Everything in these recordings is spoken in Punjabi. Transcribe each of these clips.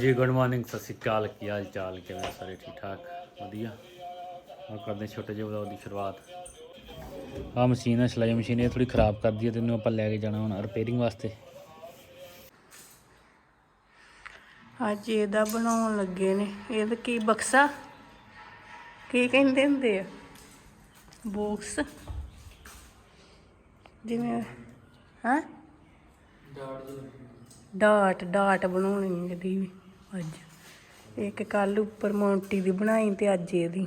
ਜੀ ਗੁੱਡ ਮਾਰਨਿੰਗ ਸਤਿ ਸ਼੍ਰੀ ਅਕਾਲ, ਕੀ ਹਾਲ ਚਾਲ ਕਿਵੇਂ ਸਾਰੇ ਠੀਕ ਠਾਕ ਵਧੀਆ। ਹੁਣ ਕਰਦੇ ਛੋਟੇ ਜਿਹੇ ਵਲੌਗ ਦੀ ਸ਼ੁਰੂਆਤ। ਆ ਮਸ਼ੀਨ ਹੈ ਸਿਲਾਈ ਮਸ਼ੀਨ, ਇਹ ਥੋੜੀ ਖਰਾਬ ਕਰਦੀ ਹੈ ਤੇ ਇਹਨੂੰ ਆਪਾਂ ਲੈ ਕੇ ਜਾਣਾ ਹੁਣ ਰਿਪੇਅਰਿੰਗ ਵਾਸਤੇ। ਅੱਜ ਇਹਦਾ ਬਣਾਉਣ ਲੱਗੇ ਨੇ। ਇਹਦਾ ਕੀ ਬਕਸਾ? ਕੀ ਕਹਿੰਦੇ ਹੁੰਦੇ ਆ? ਬਾਕਸ? ਜਿਵੇਂ, ਹਾਂ? ਡਾਟ ਡਾਟ ਬਣਾਉਣੀ ਹੈ ਇਹਦੀ ਵੀ। ਅੱਜ ਇੱਕ ਕੱਲ ਉੱਪਰ ਮੌਂਟੀ ਦੀ ਬਣਾਈ ਤੇ ਅੱਜ ਇਹਦੀ।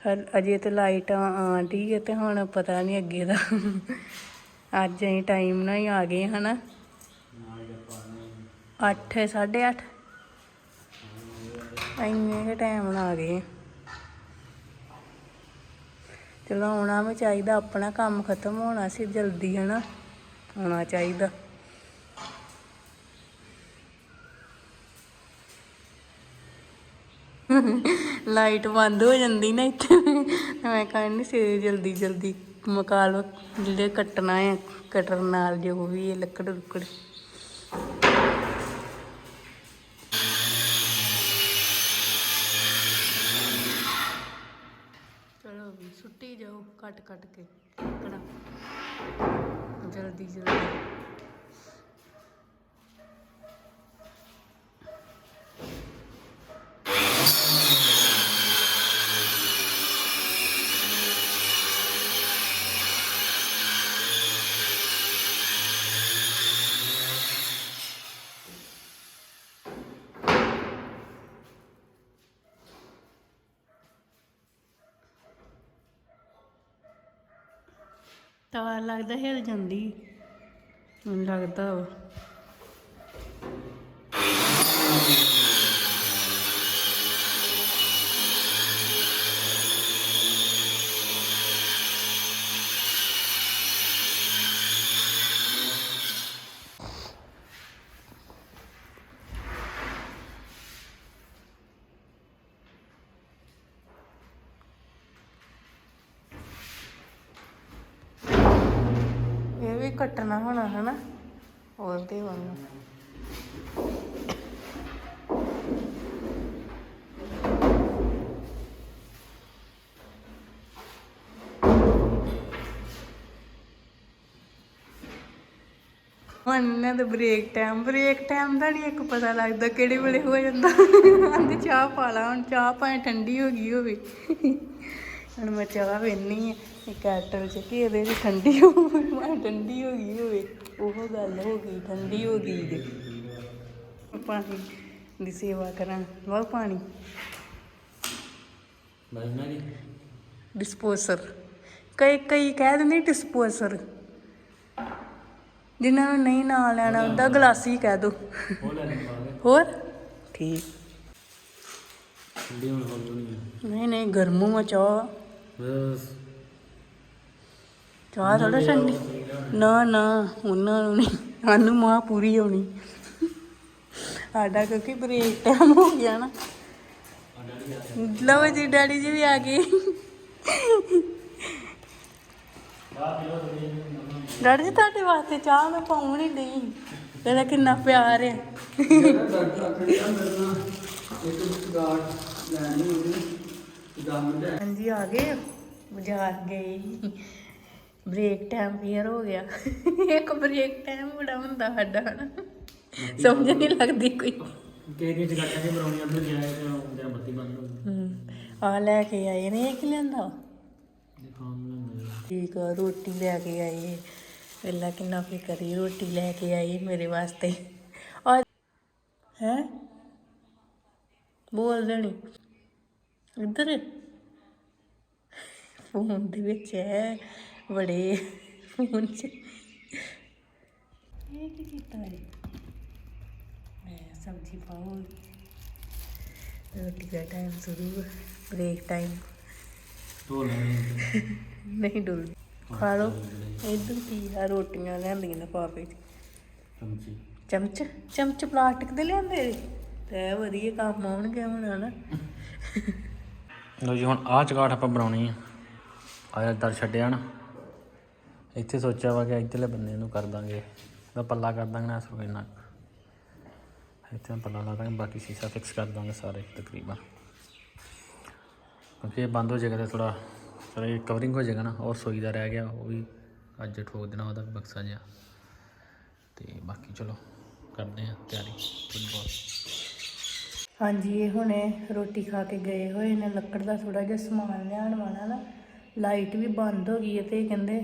ਹਲ, ਅਜੇ ਤੇ ਲਾਈਟ ਆਂਦੀ ਹੈ ਤੇ ਹੁਣ ਪਤਾ ਨਹੀਂ ਅੱਗੇ ਦਾ। ਅੱਜ ਅਸੀਂ ਟਾਈਮ ਨਾਲ ਹੀ ਆ ਗਏ ਹਨਾ। 8 8:30 ਇੰਨੇ ਕੇ ਟਾਈਮ ਨਾਲ ਆ ਗਏ ਚਲੋ ਆਉਣਾ ਵੀ ਚਾਹੀਦਾ, ਆਪਣਾ ਕੰਮ ਖਤਮ ਹੋਣਾ ਸੀ ਜਲਦੀ ਹਨਾ। ਆਉਣਾ ਚਾਹੀਦਾ। ਲਾਈਟ ਬੰਦ ਹੋ ਜਾਂਦੀ ਨਾ ਇੱਥੇ। ਤੇ ਮੈਂ ਕਹਿੰਦੀ ਸੀ ਜਲਦੀ ਜਲਦੀ ਮਕਾ ਲਓ। ਜਿਹੜੇ ਕੱਟਣਾ ਹੈ, ਕਟਰ ਨਾਲ ਜੋ ਵੀ ਹੈ, ਲੱਕੜ ਲੁੱਕੜ। ਚਲੋ ਵੀ, ਸੁੱਟੀ ਜਾਓ ਕੱਟ ਕੱਟ ਕੇ। ਲੱਕੜਾਂ ਜਲਦੀ ਜਲਦੀ। ਤਾਂ ਲੱਗਦਾ ਹਿਲ ਜਾਂਦੀ। ਮੈਨੂੰ ਲੱਗਦਾ ਵਾ ਇਹ ਵੀ ਕੱਟਣਾ ਹੋਣਾ, ਹਨਾ? ਉਹਦੇ ਵਾਂਗੂ ਹੁਣ ਇਹਨਾਂ ਦਾ ਬ੍ਰੇਕ ਟਾਈਮ ਬ੍ਰੇਕ ਟਾਈਮ ਦਾ ਨਹੀਂ ਇੱਕ ਪਤਾ ਲੱਗਦਾ ਕਿਹੜੇ ਵੇਲੇ ਹੋ ਜਾਂਦਾ। ਆਂਦੇ ਚਾਹ ਪਾ ਲਾ, ਹੁਣ ਚਾਹ ਭਾਵੇਂ ਠੰਡੀ ਹੋ ਗਈ ਹੋਵੇ। ਹੁਣ ਮੈਂ ਚਾਹ ਵੇਨੀ ਹੈ ਇਹ ਕੈਟਲ ਚ ਕਿ ਇਹਦੇ ਵਿੱਚ ਠੰਡੀ ਹੋਵੇ ਮੈਂ ਠੰਡੀ ਹੋ ਗਈ ਹੋਵੇ ਉਹ ਗੱਲ ਹੋ ਗਈ ਠੰਡੀ ਹੋ ਗਈ ਜੇ ਪਾਣੀ ਦੀ ਸੇਵਾ ਕਰਾਂ ਬਹੁਤ ਪਾਣੀ। ਜੀ। ਡਿਸਪੋਜ਼ਰ। ਕਈ ਕਈ ਕਹਿ ਦਿੰਦੇ ਡਿਸਪੋਜ਼ਰ। ਜਿਨ੍ਹਾਂ ਨੂੰ ਨਹੀਂ ਨਾਂ ਲੈਣਾ ਉਹਦਾ ਗਲਾਸੀ ਕਹਿ ਦੋ। ਹੋਰ? ਠੀਕ। ਹੋ। ਨਹੀਂ ਨਹੀਂ ਗਰਮੂ ਚਾਹ। ਬਸ। ਚਾਹ ਥੋੜਾ ਠੰਡੀ ਨਾ ਨਾ ਉਹਨਾਂ ਨੂੰ ਨਹੀਂ। ਸਾਨੂੰ ਮਾਂ ਪੂਰੀ ਆਉਣੀ। ਸਾਡਾ ਕਿਉਂਕਿ ਬ੍ਰੇਕ ਟਾਈਮ ਹੋ ਗਿਆ ਨਾ। ਲਓ ਜੀ ਡੈਡੀ ਜੀ ਵੀ ਆ ਗਏ। ਡੈਡੀ ਜੀ ਤੁਹਾਡੇ ਵਾਸਤੇ ਚਾਹ ਮੈਂ ਪਾਉਣ ਹੀ ਨਹੀਂ ਤੇਰਾ ਕਿੰਨਾ ਪਿਆਰ ਹੈ ਹਾਂਜੀ ਆ ਗਏ। ਬਾਜ਼ਾਰ ਗਏ ਬ੍ਰੇਕ ਟਾਈਮ ਫੇਰ ਹੋ ਗਿਆ। ਇੱਕ ਬ੍ਰੇਕ ਟਾਈਮ ਬੜਾ ਹੁੰਦਾ ਸਾਡਾ ਹਨਾ? ਸਮਝ ਨਹੀਂ ਲੱਗਦੀ ਕੋਈ। ਕੇ ਕੇ ਜਗਾਟਾਂ ਕੇ ਬਣਾਉਣੀ ਅੰਦਰ ਜਾਏ ਤੇ ਉਹਦੇ ਬੱਤੀ ਬੰਦ ਹੋ ਹਮ, ਆ ਲੈ ਕੇ ਆਏ ਨੇ ਇਹ ਕੀ ਲੈਂਦਾ ਠੀਕ ਆ ਰੋਟੀ ਲੈ ਕੇ ਆਏ। ਪਹਿਲਾਂ ਕਿੰਨਾ ਫਿਕਰੀ ਰੋਟੀ ਲੈ ਕੇ ਆਈ ਮੇਰੇ ਵਾਸਤੇ। ਔਰ ਹੈ? ਬੋਲ ਦੇਣੀ ਇੱਧਰ ਫੋਨ ਦੇ ਵਿੱਚ ਹੈ ਬੜੇ ਫੋਨ 'ਚ। ਇਹ ਕੀ ਕੀਤਾ ਹੈ ਮੈਂ ਸਬਜ਼ੀ ਪਾਉਂ ਰੋਟੀ ਦਾ ਟਾਈਮ ਸ਼ੁਰੂ ਬ੍ਰੇਕ ਟਾਈਮ ਲੈਣੀ ਨਹੀਂ ਡੁੱਲਦੀ। ਖਾ ਲਓ। ਇੱਧਰ ਕੀ ਆ ਰੋਟੀਆਂ ਲਿਆਂਦੀਆਂ ਨੇ ਪਾਪੇ 'ਚ। ਚਮਚੀ। ਚਮਚ? ਚਮਚ ਪਲਾਸਟਿਕ ਦੇ ਲਿਆਂਦੇ ਤੇ ਵਧੀਆ ਕੰਮ ਆਉਣਗੇ ਹੁਣ ਹਨਾ? ਲੋ ਜੀ, ਹੁਣ ਆਹ ਚਗਾਠ ਆਪਾਂ ਬਣਾਉਣੀ ਆ। ਆਇਆ ਦਰ ਛੱਡਿਆ ਨਾ ਇੱਥੇ ਸੋਚਿਆ ਵਾ ਕਿ ਇੱਧਰਲੇ ਬੰਨੇ ਨੂੰ ਕਰ ਦਾਂਗੇ। ਦਾ ਪੱਲਾ ਕਰ ਦਾਂਗੇ ਨਾ ਸੋ ਇੰਨਾ ਇੱਥੇ ਪੱਲਾ ਲਾ ਦਾਂਗੇ, ਬਾਕੀ ਸ਼ੀਸ਼ਾ ਫਿਕਸ ਕਰ ਦਾਂਗੇ ਸਾਰੇ ਤਕਰੀਬਨ। ਕਿਉਂਕਿ ਇਹ ਬੰਦ ਹੋ ਜਾਏਗਾ ਤਾਂ ਥੋੜਾ ਥੋੜਾ ਕਵਰਿੰਗ ਹੋ ਜਾਏਗਾ ਨਾ ਔਰ ਸੋਈ ਦਾ ਰਹਿ ਗਿਆ, ਉਹ ਵੀ ਅੱਜ ਠੋਕ ਦੇਣਾ ਉਹਦਾ ਬਕਸਾ ਜਿਹਾ। ਤੇ ਬਾਕੀ ਚਲੋ, ਕਰਦੇ ਆ ਤਿਆਰੀ। ਥੋੜੀ ਹਾਂਜੀ ਇਹ ਹੁਣੇ ਰੋਟੀ ਖਾ ਕੇ ਗਏ ਹੋਏ ਨੇ ਲੱਕੜ ਦਾ ਥੋੜਾ ਜਿਹਾ ਸਮਾਨ ਲਿਆਉਣ ਵਾਲਾ ਨਾ ਲਾਈਟ ਵੀ ਬੰਦ ਹੋ ਗਈ ਹੈ ਤੇ ਇਹ ਕਹਿੰਦੇ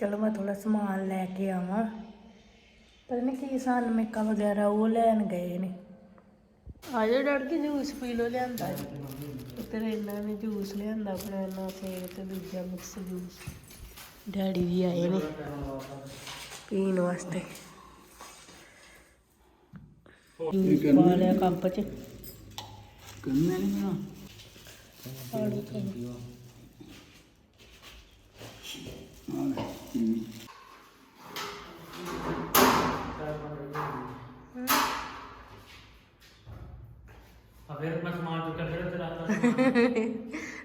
ਚਲੋ ਮੈਂ ਥੋੜਾ ਸਮਾਨ ਲੈ ਕੇ ਆਵਾਂ। ਪਤਾ ਨਹੀਂ ਕੀ ਸਾਨ ਮੇਕਾ ਵਗੈਰਾ ਉਹ ਲੈਣ ਗਏ ਨੇ। ਆ ਜਾ ਡੜ ਕੇ ਜੂਸ ਪੀ ਲੋ ਲਿਆਂਦਾ। ਇੱਧਰ ਇਹਨਾਂ ਨੇ ਜੂਸ ਲਿਆਂਦਾ ਬਨਾਨਾ ਸ਼ੇਕ ਤੇ ਦੂਜਾ ਮਿਕਸ ਜੂਸ। ਡੈਡੀ ਵੀ ਆਏ ਨੇ ਪੀਣ ਵਾਸਤੇ। ਜੂਸ ਪਾ ਲਿਆ ਕੱਪ 'ਚ। ਕਰਨਾ ਨਹੀਂ ਨਾ ਪਾਣੀ ਪੀ ਆ ਫਿਰ ਮੈਂ ਸਮਾਨ ਚੁੱਕਿਆ ਫਿਰ ਉੱਥੇ ਰੱਖਦਾ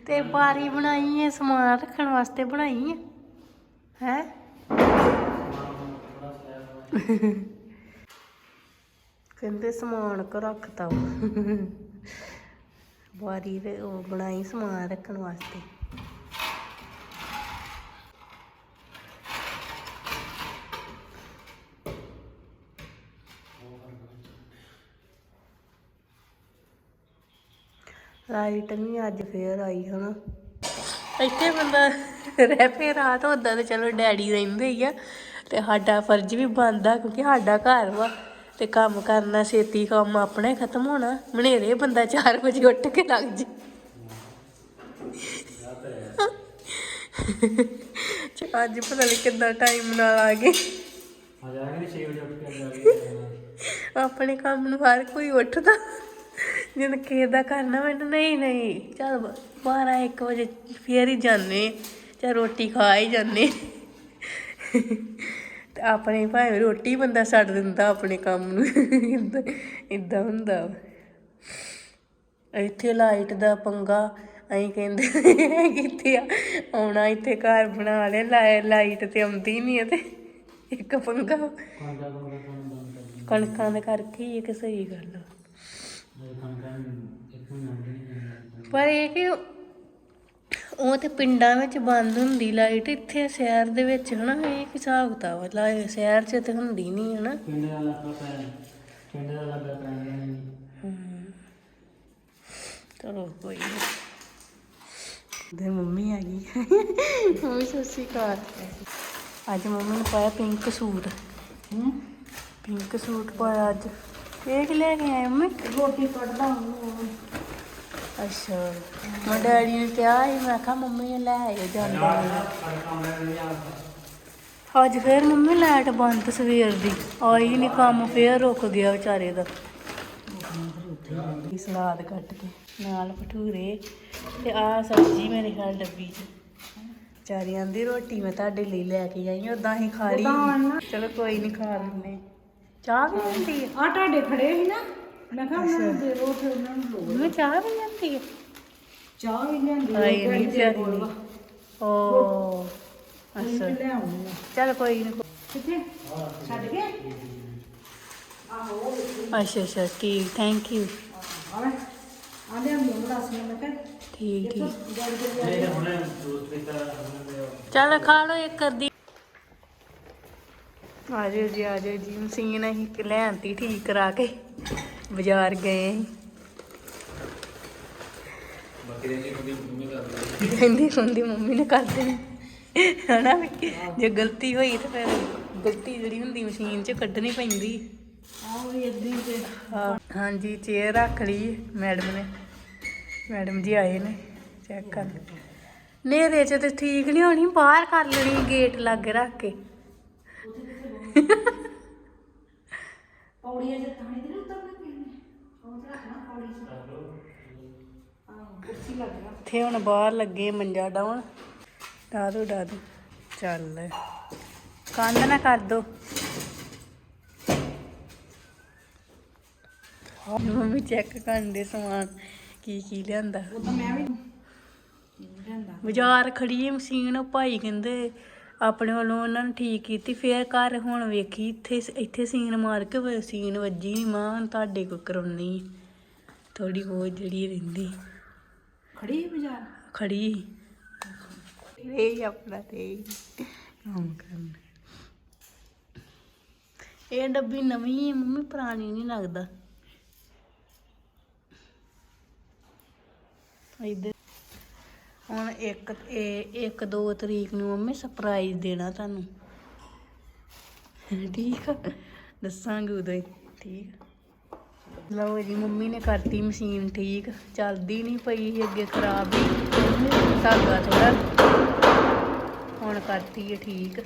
ਤੇ ਬਾਰੀ ਬਣਾਈ ਹੈ ਸਮਾਨ ਰੱਖਣ ਵਾਸਤੇ ਬਣਾਈ ਹੈ ਹੈ? ਕਹਿੰਦੇ ਸਮਾਨ ਕੋ ਰੱਖਤਾ ਵਾ। ਵਾਰੀ ਉਹ ਬਣਾਈ ਸਮਾਨ ਰੱਖਣ ਵਾਸਤੇ। ਲਾਈਟ ਨਹੀਂ ਅੱਜ ਫੇਰ ਆਈ ਹਨਾ। ਇੱਥੇ ਬੰਦਾ ਰਹਿ ਪੇ ਰਾਤ ਉਦਾਂ ਤੇ ਚਲੋ ਡੈਡੀ ਰਹਿੰਦੇ ਹੀ ਆ, ਤੇ ਸਾਡਾ ਫਰਜ਼ ਵੀ ਬਣਦਾ ਕਿਉਂਕਿ ਸਾਡਾ ਘਰ ਵਾ। ਤੇ ਕੰਮ ਕਰਨਾ, ਛੇਤੀ ਕੰਮ ਆਪਣਾ ਹੀ ਖਤਮ ਹੋਣਾ। ਮਨੇਰੇ ਬੰਦਾ 4 ਵਜੇ ਉੱਠ ਕੇ ਲੱਗ ਜੇ। ਅੱਜ ਪਤਾ ਨਹੀਂ ਕਿੰਨਾ ਟਾਈਮ ਨਾਲ ਆ ਗਏ। ਆ ਜਾਏਗਾ 6 ਵਜੇ ਉੱਠ ਕੇ ਆ ਜਾਏਗਾ ਆਪਣੇ ਕੰਮ ਨੂੰ ਹਰ ਕੋਈ ਉੱਠਦਾ। ਜਦ ਕਿਸੇ ਦਾ ਕਰਨਾ ਮੈਨੂੰ ਨਹੀਂ ਨਹੀਂ, ਚਲ 12 1 ਵਜੇ ਫੇਰ ਹੀ ਜਾਂਦੇ। ਚਾ ਰੋਟੀ ਖਾ ਹੀ ਜਾਂਦੇ। ਤੇ ਆਪਣੇ ਭਾਵੇਂ ਰੋਟੀ ਬੰਦਾ ਛੱਡ ਦਿੰਦਾ ਆਪਣੇ ਕੰਮ ਨੂੰ। ਇਦਾਂ ਇਦਾਂ ਹੁੰਦਾ। ਇੱਥੇ ਲਾਈਟ ਦਾ ਪੰਗਾ ਅਸੀਂ ਕਹਿੰਦੇ ਕਿੱਥੇ ਆ? ਆਉਣਾ ਇੱਥੇ ਘਰ ਬਣਾ ਲਾਇ- ਲਾਈਟ ਤੇ ਆਉਂਦੀ ਨਹੀਂ ਤੇ ਇੱਕ ਪੰਗਾ। ਕਣਕਾਂ ਦੇ ਕਰਕੇ ਹੀ ਇਹ ਕਿ ਸਹੀ ਗੱਲ ਇੱਕ ਪਰ ਇਹ ਕਿ ਉਹ ਤੇ ਪਿੰਡਾਂ ਵਿੱਚ ਬੰਦ ਹੁੰਦੀ ਲਾਈਟ ਇੱਥੇ ਸ਼ਹਿਰ ਦੇ ਵਿੱਚ ਹਨਾ ਇਹ ਹਿਸਾਬ ਕਿਤਾਬ ਆ ਲਾਈ ਸ਼ਹਿਰ 'ਚ ਤੇ ਹੁੰਦੀ ਨਹੀਂ ਹਨਾ। ਪਿੰਡ ਦਾ ਲੱਗਾ ਪੈ ਪਿੰਡ ਦਾ ਲੱਗਾ ਪੈ ਨਹੀਂ। ਚਲੋ ਕੋਈ ਨਹੀਂ ਦੇ ਮੰਮੀ ਆ ਗਈ। ਮੰਮੀ ਸਤਿ ਸ਼੍ਰੀ ਅਕਾਲ। ਅੱਜ ਮੰਮੀ ਨੇ ਪਾਇਆ ਪਿੰਕ ਸੂਟ। ਹੂੰ? ਪਿੰਕ ਸੂਟ ਪਾਇਆ ਅੱਜ। ਇਹ ਕਿ ਲੈ ਕੇ ਆਏ ਮੰਮੀ? ਰੋਟੀ ਕੱਢਦਾ ਅੱਛਾ। ਮੈਂ ਡੈਡੀ ਨੇ ਕਿਹਾ ਸੀ ਮੈਂ ਕਿਹਾ ਮੰਮੀ ਨੇ ਲੈ ਆਏ ਜਾਂਦੇ ਅੱਜ ਫੇਰ ਮੰਮੀ ਲਾਈਟ ਬੰਦ ਸਵੇਰ ਦੀ ਆਈ ਨਹੀਂ ਕੰਮ ਫੇਰ ਰੁਕ ਗਿਆ ਵਿਚਾਰੇ ਦਾ। ਸਲਾਦ ਕੱਟ ਕੇ ਨਾਲ ਭਟੂਰੇ ਤੇ ਆਹ ਸਬਜ਼ੀ ਮੇਰੇ ਖਿਆਲ ਡੱਬੀ 'ਚ। ਵਿਚਾਰੀ ਆਂਦੀ ਰੋਟੀ ਮੈਂ ਤੁਹਾਡੇ ਲਈ ਲੈ ਕੇ ਆਈ ਉਦਾਂ ਹੀ ਖਾ ਲਈ। ਚਲੋ ਕੋਈ ਨਹੀਂ ਖਾ ਲੈਂਦੇ ਚਾਹ ਵੀ ਹੁੰਦੀ? ਆ ਤੁਹਾਡੇ ਖੜੇ ਸੀ ਨਾ। ਮੈਂ ਕਿਹਾ ਉਹਨਾਂ ਨੂੰ ਦੇ ਦਿਓ ਫਿਰ ਉਹਨਾਂ ਨੂੰ ਲੋ ਮੈਂ ਚਾਹ ਵੀ ਜਾਂਦੀ ਹੈ ਚਾਹ ਵੀ ਲਿਆਂਦੀ ਆਈ ਨਹੀਂ ਵਿਚਾਰੀ ਦੀ ਓ ਅੱਛਾ। ਲੈ ਆਉਂਦੀ ਚਲ ਕੋਈ ਨਹੀਂ ਕਿੱਥੇ? ਛੱਡ ਕੇ? ਅੱਛਾ ਅੱਛਾ ਠੀਕ ਥੈਂਕ ਯੂ ਆ ਲੈ ਆ ਆਉਂਦੀ ਗਲਾਸ ਮੈਂ ਕਿਹਾ। ਠੀਕ ਠੀਕ। ਤਾਂ ਚੱਲ ਖਾ ਲੋ ਇੱਕ ਕਰਦੀ ਆਜੋ ਜੀ ਆਜੋ ਜੀ ਮਸ਼ੀਨ ਅਸੀਂ ਲੈਣਤੀ ਠੀਕ ਕਰਾ ਕੇ। ਬਾਜ਼ਾਰ ਗਏ। ਕਹਿੰਦੀ ਹੁੰਦੀ ਮੰਮੀ ਨੇ ਕਰ ਦੇਣੀ। ਹਨਾ ਵੀ ਜੇ ਗਲਤੀ ਹੋਈ ਤਾਂ ਫਿਰ ਗਲਤੀ ਜਿਹੜੀ ਹੁੰਦੀ ਮਸ਼ੀਨ 'ਚ ਕੱਢਣੀ ਪੈਂਦੀ। ਆਓ ਇਦਾਂ ਹੀ ਤੇ ਹਾਂਜੀ ਚੇਅਰ ਰੱਖ ਲਈ ਮੈਡਮ ਨੇ। ਮੈਡਮ ਜੀ ਆਏ ਨੇ ਚੈੱਕ ਕਰ ਨੇਰੇ 'ਚ ਤੇ ਠੀਕ ਨਹੀਂ ਹੋਣੀ ਬਾਹਰ ਕਰ ਲੈਣੀ ਗੇਟ ਲਾਗੇ ਰੱਖ ਕੇ। ਪੌੜੀਆਂ ਜੇ ਤਾਣੀ ਦੇ ਉਤਰਨਾ। ਇੱਥੇ ਹੁਣ ਬਾਹਰ ਲੱਗੇ ਮੰਜਾ ਡਾਉਣ। ਡਾਦੋ ਡਾਦੋ ਚੱਲ। ਕੰਧ ਨਾ ਕਰ ਦੋ। ਮੰਮੀ ਚੈੱਕ ਕਰਨ ਦੇ ਸਮਾਨ ਕੀ ਕੀ ਲਿਆਂਦਾ। ਉਹ ਤਾਂ ਮੈਂ ਵੀ ਲਿਆਂਦਾ। ਬਾਜ਼ਾਰ ਖੜੀ ਮਸ਼ੀਨ ਉਹ ਭਾਈ ਕਹਿੰਦੇ ਆਪਣੇ ਵੱਲੋਂ ਉਹਨਾਂ ਨੇ ਠੀਕ ਕੀਤੀ ਫੇਰ ਘਰ ਹੁਣ ਵੇਖੀ ਇੱਥੇ ਇੱਥੇ ਸੀਨ ਮਾਰ ਕੇ ਸੀਨ ਵੱਜੀ ਨਹੀਂ ਮਾਂ ਤੁਹਾਡੇ ਕੋ ਕਰਾਉਣੀ ਥੋੜੀ ਬਹੁਤ ਜਿਹੜੀ ਰਹਿੰਦੀ। ਖੜੀ ਬਾਜ਼ਾਰ? ਖੜੀ ਇਹ ਆਪਣਾ ਤੇ ਕੰਮ ਕਰਨਾ। ਇਹ ਡੱਬੀ ਨਵੀਂ ਹੈ ਮੰਮੀ ਪੁਰਾਣੀ ਨਹੀਂ ਲੱਗਦਾ। ਇਧਰ ਹੁਣ ਇੱਕ, ਇਹ ਇੱਕ ਦੋ ਤਰੀਕ ਨੂੰ ਮੰਮੀ ਸਰਪ੍ਰਾਈਜ਼ ਦੇਣਾ ਤੁਹਾਨੂੰ। ਠੀਕ ਆ? ਦੱਸਾਂਗੇ ਉਦੋਂ ਹੀ, ਠੀਕ ਲਓ ਜੀ, ਮੰਮੀ ਨੇ ਕਰਤੀ ਮਸ਼ੀਨ, ਠੀਕ ਚੱਲਦੀ ਨਹੀਂ ਪਈ ਅੱਗੇ ਖਰਾਬ ਹੀ। ਧਾਗਾ ਥੋੜਾ ਹੁਣ ਕਰਤੀ ਹੈ ਠੀਕ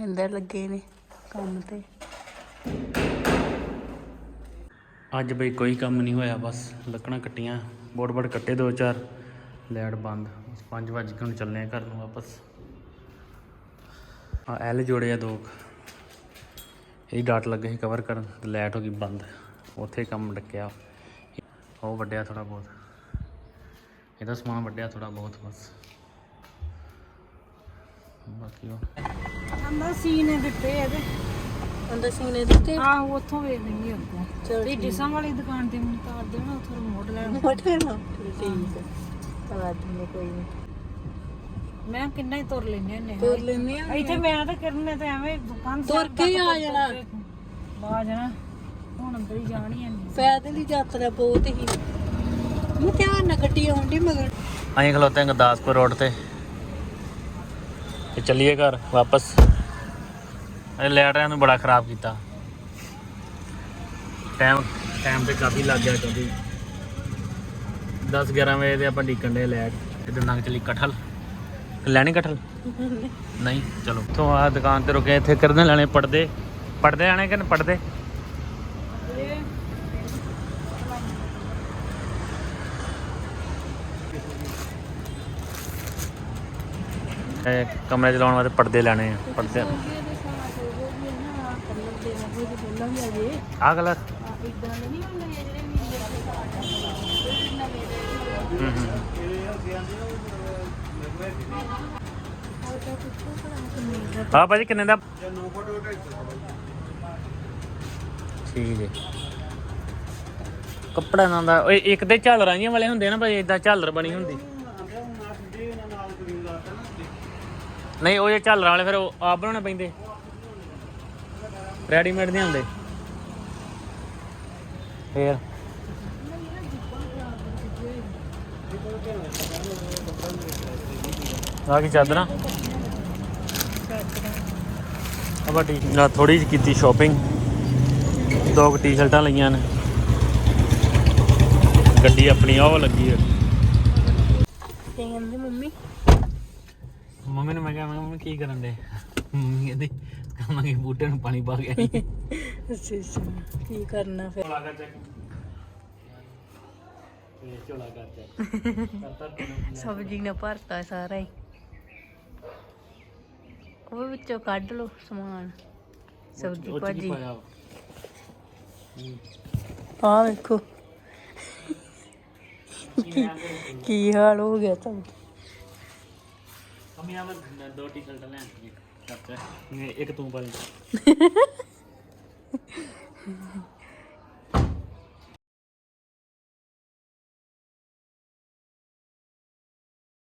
ਇੰਦਰ ਲੱਗੇ ਨੇ ਕੰਮ ਤੇ। ਅੱਜ ਬਈ ਕੋਈ ਕੰਮ ਨਹੀਂ ਹੋਇਆ, ਬਸ ਲੱਕੜਾਂ ਕੱਟੀਆਂ ਬੋੜ ਬੜ ਕੱਟੇ ਦੋ ਚਾਰ ਲੈਟ ਬੰਦ 5 ਵਜੇ ਹੁਣ ਚੱਲਨੇ ਘਰ ਨੂੰ ਵਾਪਸ। ਆ ਐਲ ਜੋੜੇ ਆ ਦੋ ਇਹ ਡਾਟ ਲੱਗੇ ਸੀ ਕਵਰ ਕਰਨ, ਤੇ ਲਾਈਟ ਹੋ ਗਈ ਬੰਦ, ਉੱਥੇ ਕੰਮ ਡੱਕਿਆ। ਉਹ ਵੱਡਿਆ ਥੋੜਾ ਬਹੁਤ। ਇਹਦਾ ਸਮਾਨ ਵੱਡਿਆ ਥੋੜਾ ਬਹੁਤ, ਬਸ। ਬਾਕੀ ਉਹ ਅੰਦਰ ਸੀਨੇ ਦਿੱਤੇ ਇਹਦੇ। ਅੰਦਰ ਸੀਨੇ ਦਿੱਤੇ। ਆਹੋ ਉੱਥੋਂ ਵੇਖ ਲੈਂਗੇ ਅੱਗੋਂ। ਤੇ ਡਿਸਾਂ ਵਾਲੀ ਦੁਕਾਨ ਤੇ ਮੈਨੂੰ ਤਾਰ ਦੇਣਾ ਉੱਥੋਂ ਰਿਮੋਟ ਲੈਣ। ਮੋਟੇ ਨਾ ਠੀਕ ਹੈ ਤਾਂ ਦਿੰਦੇ ਕੋਈ ਨਹੀਂ ਮੈਂ ਕਿੰਨਾ ਹੀ ਤੁਰ ਲੈਨੇ ਹੁੰਨੇ ਤੋਰ ਲੈਨੇ ਆ। ਇੱਥੇ ਮੈਂ ਤਾਂ ਕਰਨੇ ਤੇ ਐਵੇਂ ਦੁਕਾਨ ਤੁਰ ਕੇ ਆ ਜਾਣਾ। ਆ ਜਾਣਾ। ਹੁਣ ਅੰਦਰ ਹੀ ਜਾਣੀ ਐ ਪੈਦਲ ਹੀ ਯਾਤਰਾ ਬਹੁਤ ਹੀ। ਮੈਂ ਧਿਆਨ ਨਾਲ ਗੱਡੀ ਆਉਂਦੀ ਮਗਰ। ਅਸੀਂ ਖਲੋਤੇ ਹਾਂ ਗੁਰਦਾਸਪੁਰ ਰੋਡ ਤੇ। ਤੇ ਚੱਲੀਏ ਘਰ ਵਾਪਸ। ਇਹ ਲੈਟਰਾਂ ਨੂੰ ਬੜਾ ਖਰਾਬ ਕੀਤਾ। ਟਾਈਮ ਟਾਈਮ ਤੇ ਕਾਫੀ ਲੱਗ ਗਿਆ ਕਿਉਂਕਿ 10 11 ਵਜੇ ਦੇ ਆਪਾਂ ਡੀਕਣ ਦੇ ਲੈਟ ਤੇ ਨੰਗ ਚਲੀ ਕਠਲ। ਲੈਣੀ ਕਠਲ? ਨਹੀਂ, ਚਲੋ। ਤੋਂ ਆ ਦੁਕਾਨ ਤੇ ਰੁਕੇ, ਇੱਥੇ ਕਰਦੇ ਲੈਣੇ, ਪੜਦੇ। ਪੜਦੇ ਆਣੇ ਕਿ ਪੜਦੇ? ਕਮਰੇ ਚ ਲਾਉਣ ਵਾਸਤੇ ਪਰਦੇ ਲੈਣੇ ਆ, ਪਰਦੇ। ਆ ਕਲਰ। ਹੂੰ ਹੂੰ ਹਾਂ। ਭਾਜੀ ਕਿੰਨੇ ਦਾ? ਠੀਕ ਹੈ ਕੱਪੜਾ ਨਾ ਦਾ ਓਏ ਇੱਕ ਤੇ ਝਾਲਰਾਂ ਜਿਹੀਆਂ ਵਾਲੇ ਹੁੰਦੇ ਨਾ ਭਾਈ ਇਦਾਂ ਝਾਲਰ ਬਣੀ ਹੁੰਦੀ। ਨਹੀਂ ਉਹ ਜੇ ਝਾਲਰਾਂ ਵਾਲੇ ਫਿਰ ਉਹ ਆਪ ਬਣਾਉਣੇ ਪੈਂਦੇ। ਰੈਡੀਮੇਡ ਨਹੀਂ ਹੁੰਦੇ। ਫੇਰ। ਆ ਕੀ ਚਾਦਰਾਂ ਆਪਾਂ ਟੀ ਨਾ ਥੋੜੀ ਜਿਹੀ ਕੀਤੀ ਸ਼ਾਪਿੰਗ ਦੋ ਕੁ ਟੀ-ਸ਼ਰਟਾਂ ਲਈਆਂ ਨੇ। ਗੱਡੀ ਆਪਣੀ ਉਹ ਲੱਗੀ ਹੈ ਤੇ ਕਹਿੰਦੇ ਮੰਮੀ? ਮੰਮੀ ਨੂੰ ਮੈਂ ਕਿਹਾ ਮੈਂ ਕਿਹਾ, ਮੰਮੀ ਕੀ ਕਰਨ ਦੇ? ਮੰਮੀ ਕਹਿੰਦੀ ਕਹਾਂਗੇ ਬੂਟੇ ਨੂੰ ਪਾਣੀ ਪਾ ਕੇ ਆਈ। ਅੱਛਾ ਅੱਛਾ। ਕੀ ਕਰਨਾ ਫਿਰ? ਝੋਲਾ ਕਰ ਚੈੱਕ। ਇਹ ਝੋਲਾ ਕਰ ਚੈੱਕ। ਕਰਤਾ ਤੈਨੂੰ ਸਬਜ਼ੀ ਨੇ ਭਰਤਾ ਸਾਰਾ ਹੀ। ਉਹ ਵਿੱਚੋਂ ਕੱਢ ਲਓ ਸਮਾਨ। ਸਬਜ਼ੀ ਭਾਜੀ? ਆ ਵੇਖੋ। ਕੀ ਹਾਲ ਹੋ ਗਿਆ ਤਾਂ ਮੰਮੀ ਆ ਮੈਂ ਦੋ ਟੀ-ਸ਼ਰਟਾਂ ਲੈਣ ਇੱਕ ਤੂੰ ਪਾ ਲਈ